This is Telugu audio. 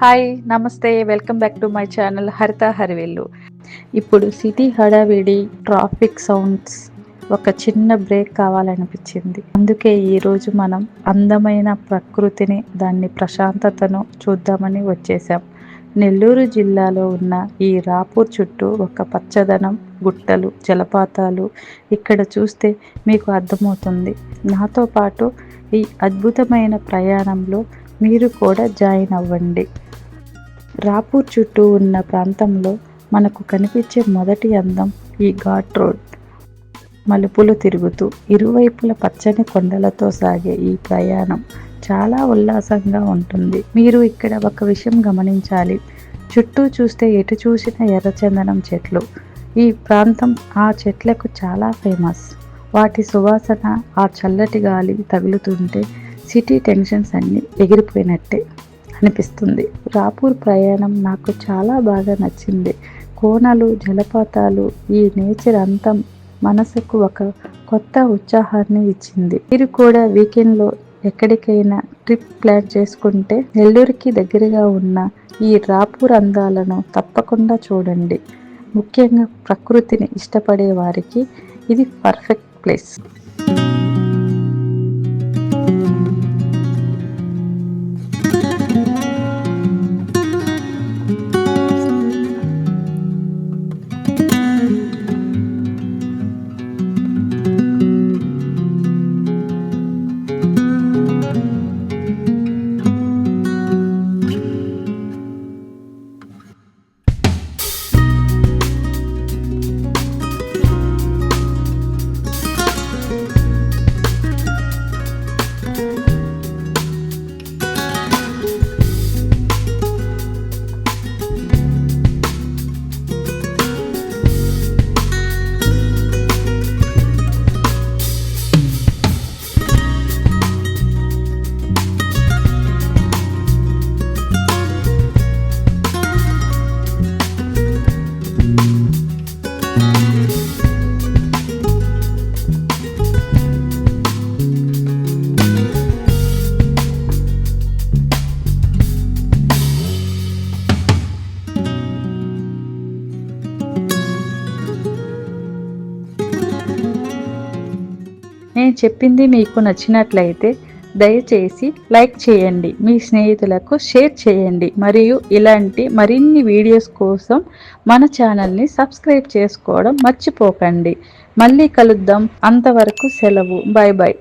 హాయ్ నమస్తే welcome back to my channel Haritha హరివేల్లు ఇప్పుడు సిటీ హడావిడి ట్రాఫిక్ సౌండ్స్ ఒక చిన్న బ్రేక్ కావాలనిపించింది. అందుకే ఈరోజు మనం అందమైన ప్రకృతిని దాన్ని ప్రశాంతతను చూద్దామని వచ్చేసాం. నెల్లూరు జిల్లాలో ఉన్న ఈ రాపూర్ చుట్టూ ఒక పచ్చదనం గుట్టలు జలపాతాలు ఇక్కడ చూస్తే మీకు అర్థమవుతుంది. నాతో పాటు ఈ అద్భుతమైన ప్రయాణంలో మీరు కూడా జాయిన్ అవ్వండి. రాపూర్ చుట్టూ ఉన్న ప్రాంతంలో మనకు కనిపించే మొదటి అందం ఈ ఘాట్ రోడ్. మలుపులు తిరుగుతూ ఇరువైపుల పచ్చని కొండలతో సాగే ఈ ప్రయాణం చాలా ఉల్లాసంగా ఉంటుంది. మీరు ఇక్కడ ఒక విషయం గమనించాలి. చుట్టూ చూస్తే ఎటు చూసిన ఎర్రచందనం చెట్లు. ఈ ప్రాంతం ఆ చెట్లకు చాలా ఫేమస్. వాటి సువాసన ఆ చల్లటి గాలి తగులుతుంటే సిటీ టెన్షన్స్ అన్నీ ఎగిరిపోయినట్టే అనిపిస్తుంది. రాపూర్ ప్రయాణం నాకు చాలా బాగా నచ్చింది. కోనలు జలపాతాలు ఈ నేచర్ అంతం మనసుకు ఒక కొత్త ఉత్సాహాన్ని ఇచ్చింది. మీరు కూడా వీకెండ్లో ఎక్కడికైనా ట్రిప్ ప్లాన్ చేసుకుంటే నెల్లూరుకి దగ్గరగా ఉన్న ఈ రాపూర్ అందాలను తప్పకుండా చూడండి. ముఖ్యంగా ప్రకృతిని ఇష్టపడే వారికి ఇది పర్ఫెక్ట్ ప్లేస్. నేను చెప్పింది మీకు నచ్చినట్లయితే దయచేసి లైక్ చేయండి. మీ స్నేహితులకు షేర్ చేయండి. మరియు ఇలాంటి మరిన్ని వీడియోస్ కోసం మన ఛానల్ని సబ్స్క్రైబ్ చేసుకోవడం మర్చిపోకండి. మళ్ళీ కలుద్దాం. అంతవరకు సెలవు. Bye bye